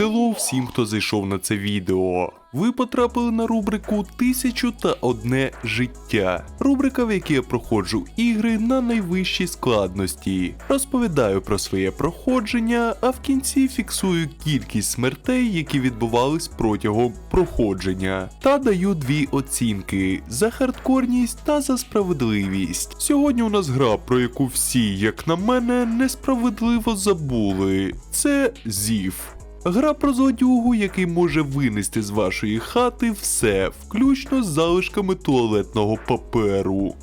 Хеллоу всім, хто зайшов на це відео. Ви потрапили на рубрику Тисячу та одне життя. Рубрика, в якій я проходжу ігри на найвищій складності. Розповідаю про своє проходження, а в кінці фіксую кількість смертей, які відбувались протягом проходження. Та даю дві оцінки за хардкорність та за справедливість. Сьогодні у нас гра, про яку всі, як на мене, несправедливо забули. Це Зів. Гра про злодюгу, який може винести з вашої хати все, включно з залишками туалетного паперу.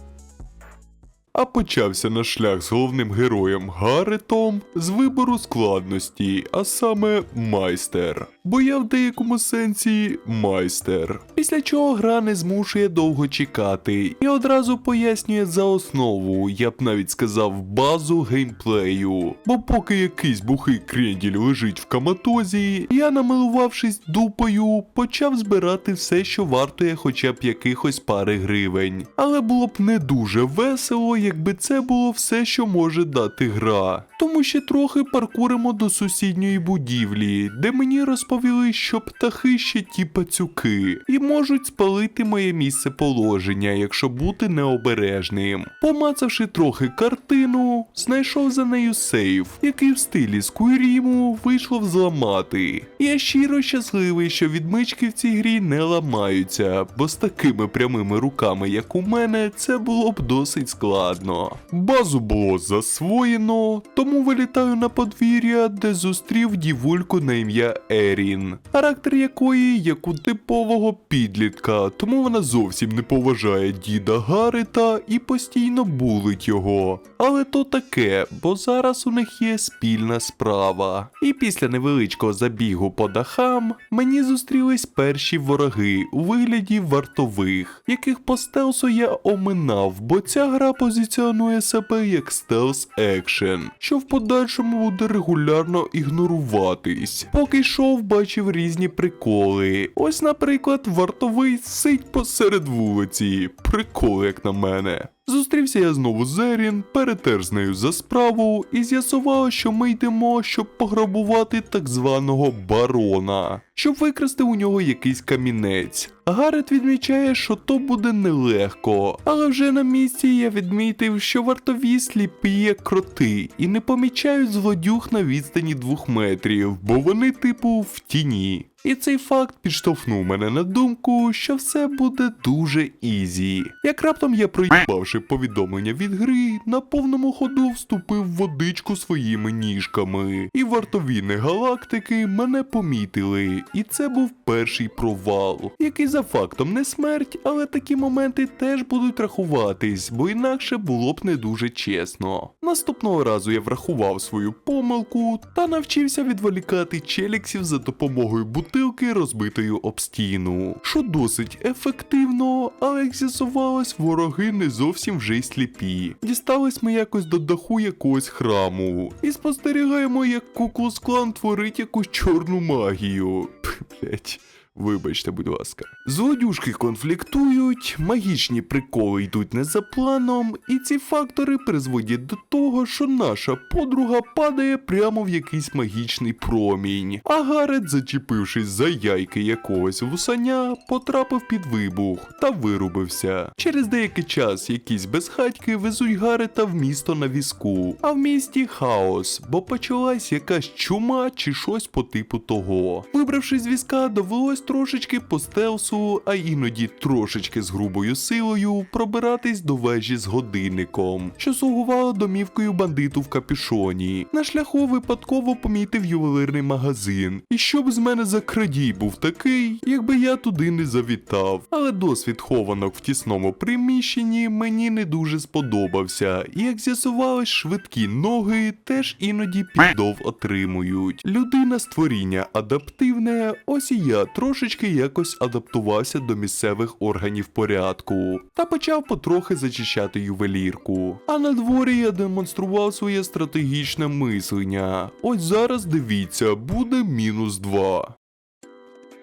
А почався наш шлях з головним героєм Гаретом з вибору складності, а саме майстер. Бо я в деякому сенсі майстер. Після чого гра не змушує довго чекати і одразу пояснює за основу, я б навіть сказав, базу геймплею. Бо поки якийсь бухий кренділь лежить в каматозі, я, намилувавшись дупою, почав збирати все, що вартує хоча б якихось пари гривень. Але було б не дуже весело, якби це було все, що може дати гра. Тому ще трохи паркуримо до сусідньої будівлі, де мені розповіли, що птахи ще ті пацюки, і можуть спалити моє місце положення, якщо бути необережним. Помацавши трохи картину, знайшов за нею сейф, який в стилі Скуйріму вийшло взламати. Я щиро щасливий, що відмички в цій грі не ламаються, бо з такими прямими руками, як у мене, це було б досить складно. Базу було засвоєно, тому вилітаю на подвір'я, де зустрів дівульку на ім'я Ерін, характер якої як у типового підлітка, тому вона зовсім не поважає діда Гарета і постійно булить його. Але то таке, бо зараз у них є спільна справа. І після невеличкого забігу по дахам мені зустрілись перші вороги у вигляді вартових, яких по стелсу я оминав, бо ця гра позиціонує себе як стелс екшен, що в подальшому буде регулярно ігноруватись. Поки йшов, бачив різні приколи. Ось, наприклад, вартовий сить посеред вулиці. Прикол, як на мене. Зустрівся я знову з Ерін, перетер з нею за справу і з'ясував, що ми йдемо, щоб пограбувати так званого барона, щоб викрасти у нього якийсь камінець. Гарет відмічає, що то буде нелегко, але вже на місці я відмітив, що вартові сліпі як кроти і не помічають злодюг на відстані двох метрів, бо вони, типу, в тіні. І цей факт підштовхнув мене на думку, що все буде дуже ізі. Як раптом я проїбавши повідомлення від гри, на повному ходу вступив в водичку своїми ніжками. І вартові галактики мене помітили, і це був перший провал, який за фактом не смерть, але такі моменти теж будуть рахуватись, бо інакше було б не дуже чесно. Наступного разу я врахував свою помилку та навчився відволікати челіксів за допомогою бутилки, розбитою об стіну, що досить ефективно, але як з'ясувалось, вороги не зовсім вже й сліпі. Дістались ми якось до даху якогось храму і спостерігаємо, як Куклус Клан творить якусь чорну магію. Блять. Вибачте, будь ласка. Злодюжки конфліктують, магічні приколи йдуть не за планом, і ці фактори призводять до того, що наша подруга падає прямо в якийсь магічний промінь. А Гарет, зачепившись за яйки якогось вусаня, потрапив під вибух та вирубився. Через деякий час якісь безхатьки везуть Гарета в місто на візку, а в місті хаос, бо почалась якась чума чи щось по типу того. Вибравшись з візка, довелось трошечки по стелсу, а іноді трошечки з грубою силою пробиратись до вежі з годинником, що слугувала домівкою бандиту в капюшоні. На шляху випадково помітив ювелирний магазин. І щоб з мене за крадій був такий, якби я туди не завітав. Але досвід хованок в тісному приміщенні мені не дуже сподобався, і як з'ясувалось, швидкі ноги теж іноді піддов отримують. Людина створіння адаптивне, ось і я трошечки якось адаптувався до місцевих органів порядку та почав потрохи зачищати ювелірку. А на дворі я демонстрував своє стратегічне мислення. Ось зараз дивіться, буде мінус 2.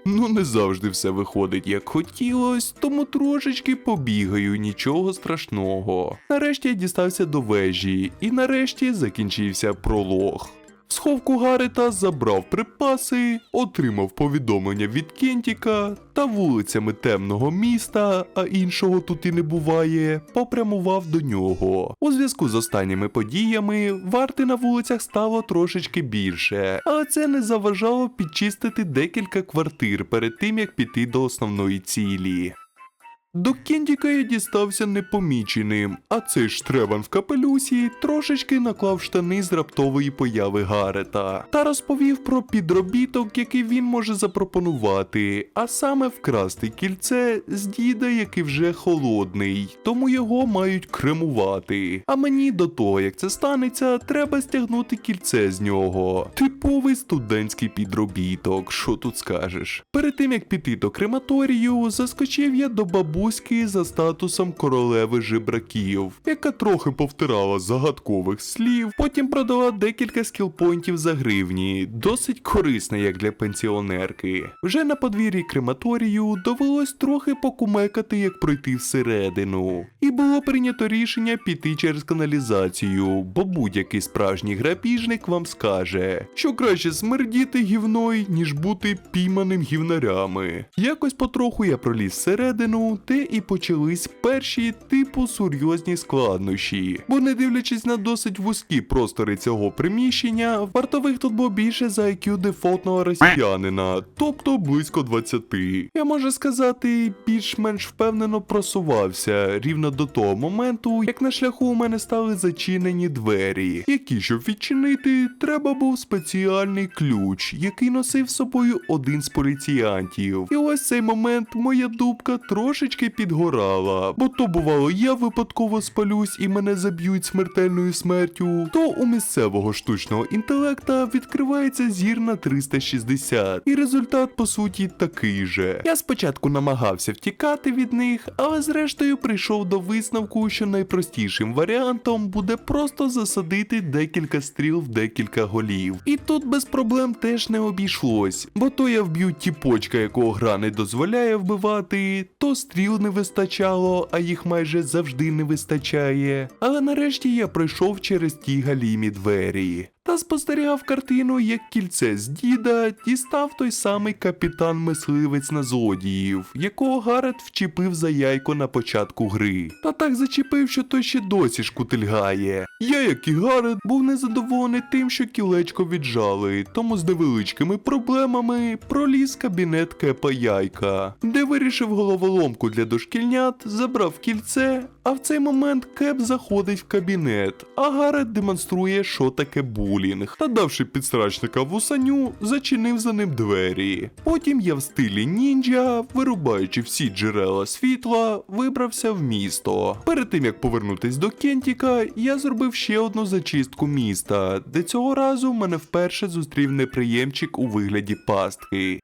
Ну, не завжди все виходить як хотілось, тому трошечки побігаю, нічого страшного. Нарешті я дістався до вежі, і нарешті закінчився пролог. Сховку Гарета забрав припаси, отримав повідомлення від Кентіка та вулицями темного міста, а іншого тут і не буває, попрямував до нього. У зв'язку з останніми подіями варти на вулицях стало трошечки більше, але це не заважало підчистити декілька квартир перед тим як піти до основної цілі. До Кендіка я дістався непоміченим, а цей штребан в капелюсі трошечки наклав штани з раптової появи Гарета та розповів про підробіток, який він може запропонувати, а саме вкрасти кільце з діда, який вже холодний, тому його мають кремувати. А мені до того, як це станеться, треба стягнути кільце з нього. Типовий студентський підробіток, що тут скажеш. Перед тим як піти до крематорію, заскочив я до бабуськи за статусом королеви жебраків, яка трохи повтирала загадкових слів, потім продала декілька скілпойнтів за гривні, досить корисна як для пенсіонерки. Вже на подвір'ї крематорію довелось трохи покумекати, як пройти всередину. І було прийнято рішення піти через каналізацію, бо будь-який справжній грабіжник вам скаже, що краще смердіти гівною, ніж бути пійманим гівнарями. Якось потроху я проліз всередину, де і почались перші типу серйозні складнощі. Бо не дивлячись на досить вузькі простори цього приміщення, вартових тут було більше за IQ дефолтного росіянина, тобто близько 20. Я можу сказати, більш-менш впевнено просувався рівно до того моменту, як на шляху у мене стали зачинені двері, які, щоб відчинити, треба був спеціальний ключ, який носив з собою один з поліціянтів. І ось цей момент моя дубка трошечки підгорала, бо то бувало, я випадково спалюсь і мене заб'ють смертельною смертю, то у місцевого штучного інтелекта відкривається зір на 360, і результат по суті такий же. Я спочатку намагався втікати від них, але зрештою прийшов до висновку, що найпростішим варіантом буде просто засадити декілька стріл в декілька голів. І тут без проблем теж не обійшлось, бо то я вб'ю тіпочка, якого гра не дозволяє вбивати, то стріл не вистачало, а їх майже завжди не вистачає. Але нарешті я пройшов через ті галімі двері. Та спостерігав картину, як кільце з діда дістав той самий капітан-мисливець на злодіїв, якого Гарет вчепив за яйко на початку гри. Та так зачепив, що той ще досі шкутильгає. Я, як і Гарет, був незадоволений тим, що кілечко віджали, тому з невеличкими проблемами проліз кабінет Кепа Яйка, де вирішив головоломку для дошкільнят, забрав кільце, а в цей момент Кеп заходить в кабінет, а Гарет демонструє, що таке булінг. Та давши підсрачника вусаню, зачинив за ним двері. Потім я в стилі ніндзя, вирубаючи всі джерела світла, вибрався в місто. Перед тим як повернутись до Кентіка, я зробив ще одну зачистку міста, де цього разу мене вперше зустрів неприємчик у вигляді пастки.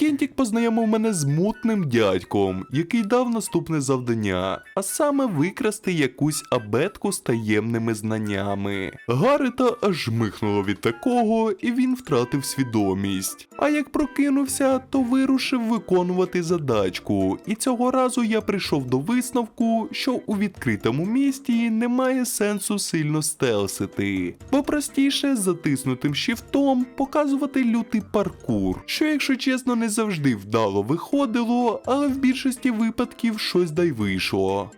Кентік познайомив мене з мутним дядьком, який дав наступне завдання, а саме викрасти якусь абетку з таємними знаннями. Гарета аж михнуло від такого, і він втратив свідомість. А як прокинувся, то вирушив виконувати задачку. І цього разу я прийшов до висновку, що у відкритому місті немає сенсу сильно стелсити, бо простіше затиснутим шифтом показувати лютий паркур, що, якщо чесно, не завжди вдало виходило, але в більшості випадків щось дай вийшло.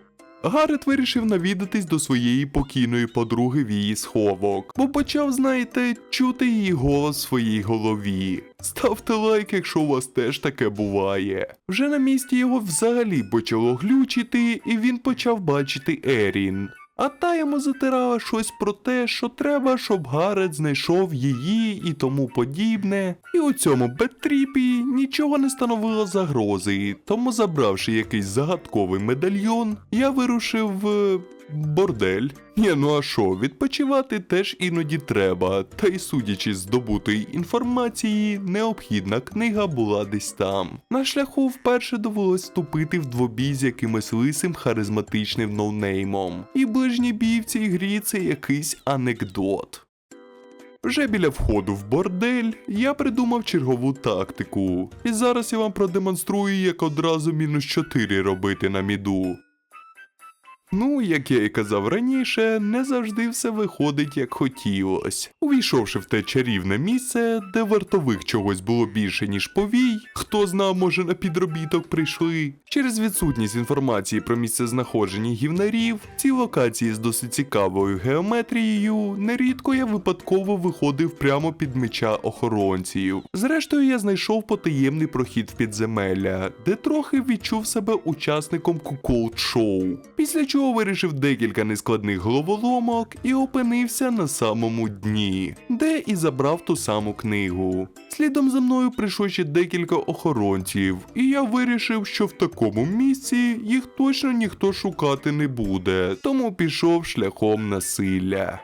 Гарет вирішив навідатись до своєї покійної подруги в її сховок, бо почав, знаєте, чути її голос в своїй голові. Ставте лайк, якщо у вас теж таке буває. Вже на місці його взагалі почало глючити, і він почав бачити Ерін. А та йому затирала щось про те, що треба, щоб Гарет знайшов її і тому подібне. І у цьому беттріпі нічого не становило загрози, тому забравши якийсь загадковий медальйон, я вирушив в бордель. Ні, ну а що, відпочивати теж іноді треба, та й судячи з здобутої інформації, необхідна книга була десь там. На шляху вперше довелось вступити в двобій з якимось лисим харизматичним ноунеймом. І ближній бій в цій грі це якийсь анекдот. Вже біля входу в бордель я придумав чергову тактику, і зараз я вам продемонструю, як одразу мінус 4 робити на міду. Ну, як я і казав раніше, не завжди все виходить як хотілось. Увійшовши в те чарівне місце, де вартових чогось було більше, ніж повій, хто знав, може на підробіток прийшли. Через відсутність інформації про місце знаходження гівнарів, ці локації з досить цікавою геометрією, нерідко я випадково виходив прямо під меча охоронців. Зрештою, я знайшов потаємний прохід в підземелля, де трохи відчув себе учасником куколд шоу. Після чого вирішив декілька нескладних головоломок і опинився на самому дні, де і забрав ту саму книгу. Слідом за мною прийшло ще декілька охоронців, і я вирішив, що в такому місці їх точно ніхто шукати не буде, тому пішов шляхом насилля.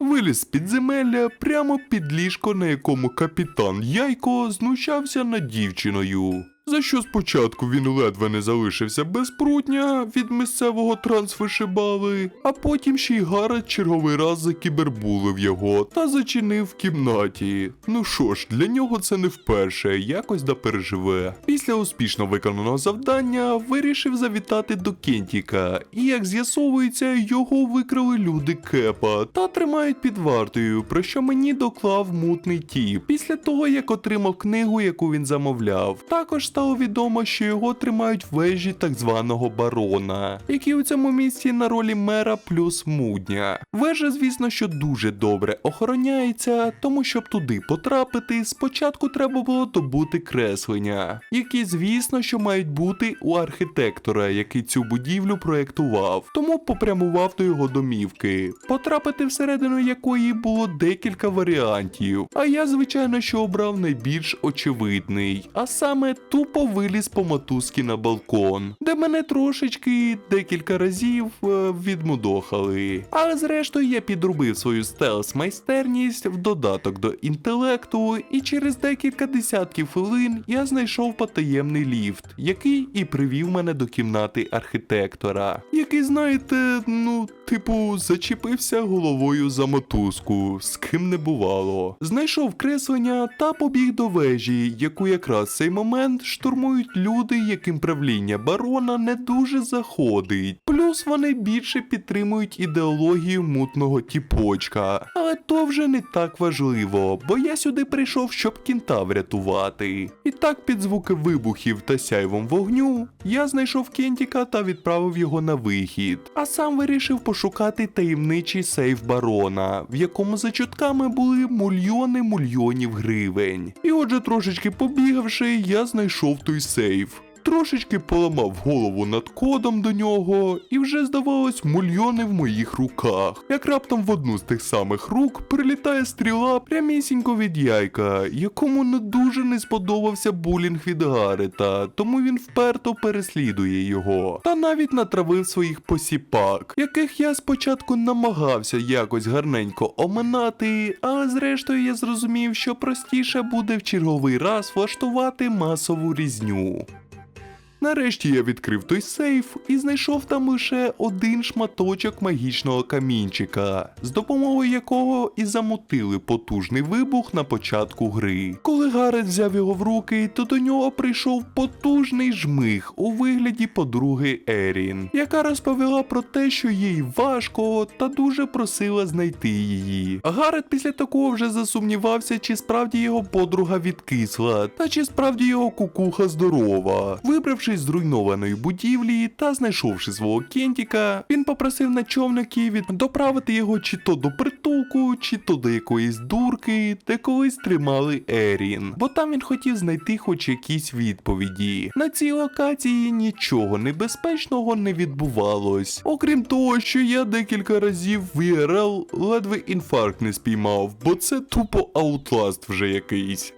Виліз з підземелля прямо під ліжко, на якому капітан Яйко знущався над дівчиною. За що спочатку він ледве не залишився без прутня від місцевого трансфешибали, а потім ще й Гарет черговий раз закібербулив його та зачинив в кімнаті. Ну що ж, для нього це не вперше, якось да переживе. Після успішно виконаного завдання вирішив завітати до Кентіка, і як з'ясовується, його викрали люди Кепа та тримають під вартою, про що мені доклав мутний тіп після того, як отримав книгу, яку він замовляв. Також стало відомо, що його тримають вежі так званого барона, який у цьому місці на ролі мера плюс мудня. Вежа, звісно, що дуже добре охороняється, тому щоб туди потрапити, спочатку треба було добути креслення, які, звісно, що мають бути у архітектора, який цю будівлю проєктував, тому попрямував до його домівки, потрапити всередину якої було декілька варіантів. А я, звичайно, що обрав найбільш очевидний, а саме тупо виліз по мотузки на балкон, де мене трошечки декілька разів е, відмудохали. Але зрештою я підробив свою стелс майстерність в додаток до інтелекту, і через декілька десятків хвилин я знайшов потаємний ліфт, який і привів мене до кімнати архітектора, який, знаєте, ну, типу, зачепився головою за мотузку, з ким не бувало. Знайшов креслення та побіг до вежі, яку якраз в цей момент штурмують люди, яким правління барона не дуже заходить. Плюс вони більше підтримують ідеологію мутного тіпочка. Але то вже не так важливо, бо я сюди прийшов, щоб кінта врятувати. І так під звуки вибухів та сяйвом вогню я знайшов Кентіка та відправив його на вихід, а сам вирішив пошукати таємничий сейф барона, в якому за чутками були мільйони мільйонів гривень. І отже, трошечки побігавши, я знайшов той сейф. Трошечки поламав голову над кодом до нього, і вже здавалось мільйони в моїх руках. Як раптом в одну з тих самих рук прилітає стріла прямісінько від яйка, якому не дуже не сподобався булінг від Гарета, тому він вперто переслідує його. Та навіть натравив своїх посіпак, яких я спочатку намагався якось гарненько оминати, але зрештою я зрозумів, що простіше буде в черговий раз влаштувати масову різню. Нарешті я відкрив той сейф і знайшов там лише один шматочок магічного камінчика, з допомогою якого і замутили потужний вибух на початку гри. Коли Гарет взяв його в руки, то до нього прийшов потужний жмих у вигляді подруги Ерін, яка розповіла про те, що їй важко та дуже просила знайти її. Гарет після такого вже засумнівався, чи справді його подруга відкисла, та чи справді його кукуха здорова. Вибравшись з зруйнованої будівлі та знайшовши свого кентіка, він попросив на човників від- доправити його чи то до притулку, чи то до якоїсь дурки, де колись тримали Ерін, бо там він хотів знайти хоч якісь відповіді. На цій локації нічого небезпечного не відбувалось, окрім того, що я декілька разів в ІРЛ ледве інфаркт не спіймав, бо це тупо аутласт вже якийсь.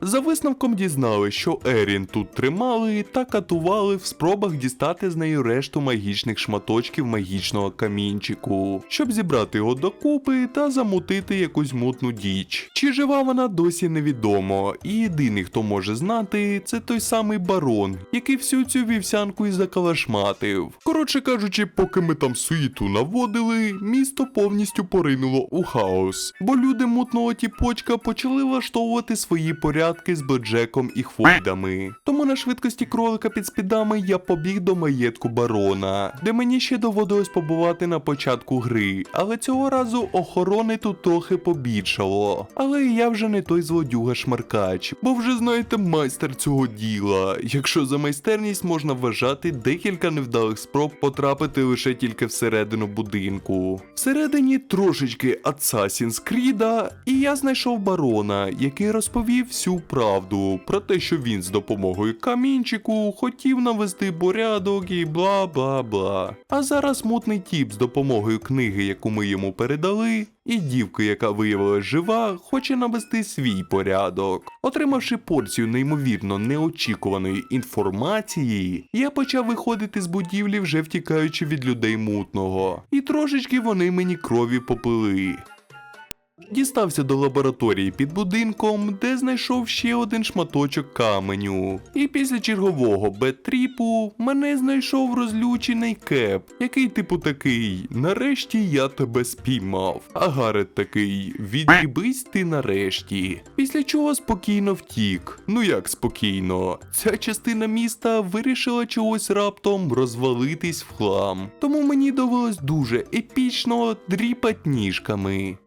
За висновком дізнали, що Ерін тут тримали та катували в спробах дістати з неї решту магічних шматочків магічного камінчику, щоб зібрати його докупи та замутити якусь мутну діч. Чи жива вона досі невідомо, і єдиний, хто може знати, це той самий барон, який всю цю вівсянку і закалашматив. Коротше кажучи, поки ми там суєту наводили, місто повністю поринуло у хаос, бо люди мутного тіпочка почали влаштовувати свої порядки грядки з боджеком і хвойдами. Тому на швидкості кролика під спідами я побіг до маєтку барона, де мені ще доводилось побувати на початку гри, але цього разу охорони тут трохи побільшало. Але я вже не той злодюга шмаркач, бо вже знаєте майстер цього діла. Якщо за майстерність можна вважати декілька невдалих спроб потрапити лише тільки всередину будинку. Всередині трошечки Assassin's Creed, і я знайшов барона, який розповів всю правду про те, що він з допомогою камінчику хотів навести порядок і бла бла бла. А зараз мутний тіп з допомогою книги, яку ми йому передали, і дівка, яка виявилась жива, хоче навести свій порядок. Отримавши порцію неймовірно неочікуваної інформації, я почав виходити з будівлі, вже втікаючи від людей мутного. І трошечки вони мені крові попили. Дістався до лабораторії під будинком, де знайшов ще один шматочок каменю. І після чергового бетріпу мене знайшов розлючений кеп, який типу такий: нарешті я тебе спіймав. А Гарет такий: від'їбись ти нарешті. Після чого спокійно втік. Ну як спокійно? Ця частина міста вирішила чогось раптом розвалитись в хлам. Тому мені довелось дуже епічно дріпать ніжками.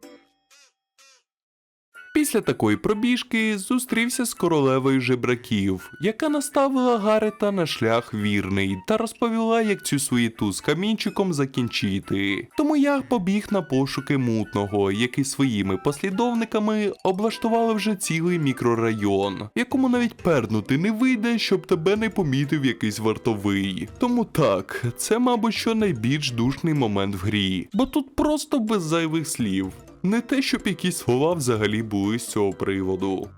Після такої пробіжки зустрівся з королевою жебраків, яка наставила Гарета на шлях вірний та розповіла, як цю суєту з камінчиком закінчити. Тому я побіг на пошуки мутного, який своїми послідовниками облаштували вже цілий мікрорайон, якому навіть пернути не вийде, щоб тебе не помітив якийсь вартовий. Тому так, це, мабуть, що найбільш душний момент в грі, бо тут просто без зайвих слів. Не те, щоб якісь слова взагалі були з цього приводу.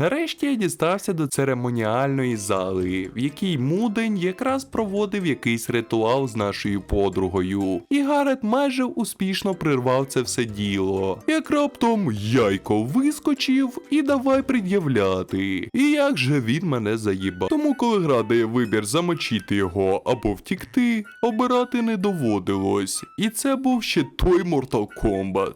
Нарешті я дістався до церемоніальної зали, в якій Мудень якраз проводив якийсь ритуал з нашою подругою. І Гарет майже успішно прервав це все діло. Як раптом яйко вискочив і давай пред'являти. І як же він мене заїбав. Тому, коли гра дає вибір замочити його або втікти, обирати не доводилось. І це був ще той Mortal Kombat.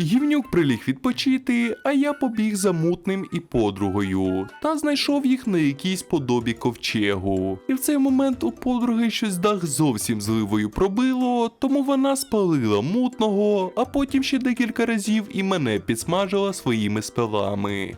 Гівнюк приліг відпочити, а я побіг за мутним і подругою та знайшов їх на якійсь подобі ковчегу. І в цей момент у подруги щось дах зовсім зливою пробило, тому вона спалила мутного, а потім ще декілька разів і мене підсмажила своїми спелами.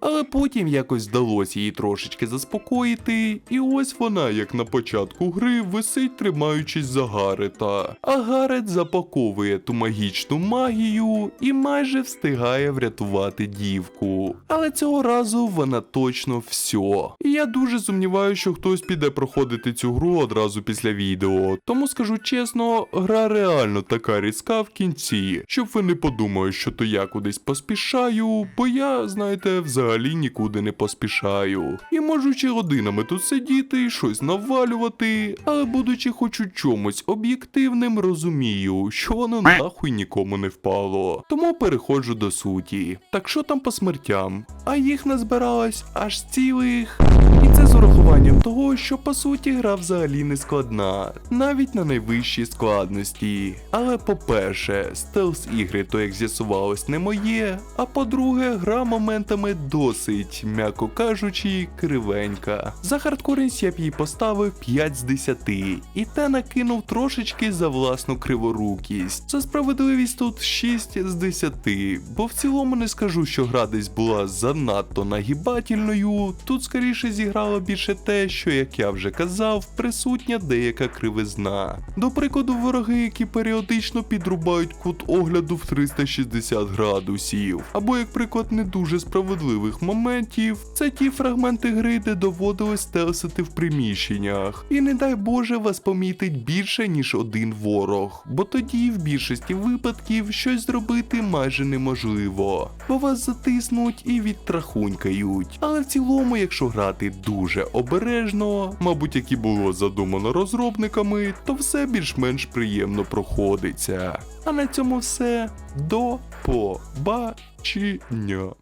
Але потім якось вдалося її трошечки заспокоїти, і ось вона, як на початку гри, висить, тримаючись за Гарета. А Гарет запаковує ту магічну магію і майже встигає врятувати дівку. Але цього разу вона точно все. І я дуже сумніваюся, що хтось піде проходити цю гру одразу після відео. Тому скажу чесно, гра реально така різка в кінці, щоб ви не подумали, що то я кудись поспішаю, бо я, знаєте, взагалі нікуди не поспішаю. І можу ще годинами тут сидіти щось навалювати, але будучи хоч у чомусь об'єктивним, розумію, що воно нахуй нікому не впало. Тому переходжу до суті. Так що там по смертям? А їх назбиралось аж цілих. І це з урахуванням того, що по суті гра взагалі не складна, навіть на найвищій складності. Але по-перше, стелс ігри, то як з'ясувалось, не моє. А по-друге, гра моментами досить, м'яко кажучи, кривенька. За хардкорність я б їй поставив 5 з 10, і те накинув трошечки за власну криворукість. За справедливість тут 6 з 10, бо в цілому не скажу, що гра десь була занадто нагибательною. Тут скоріше зіграло більше те, що, як я вже казав, присутня деяка кривизна. До прикладу, вороги, які періодично підрубають кут огляду в 360 градусів, або як приклад не дуже справедливих моментів, це ті фрагменти гри, де доводилось стелсити в приміщеннях. І не дай Боже вас помітить більше, ніж один ворог, бо тоді в більшості випадків щось зробити майже неможливо, бо вас затиснуть і відтрахунькають. Але в цілому, якщо грати дуже обережно, мабуть, як і було задумано розробниками, то все більш-менш приємно проходиться. А на цьому все. До побачення.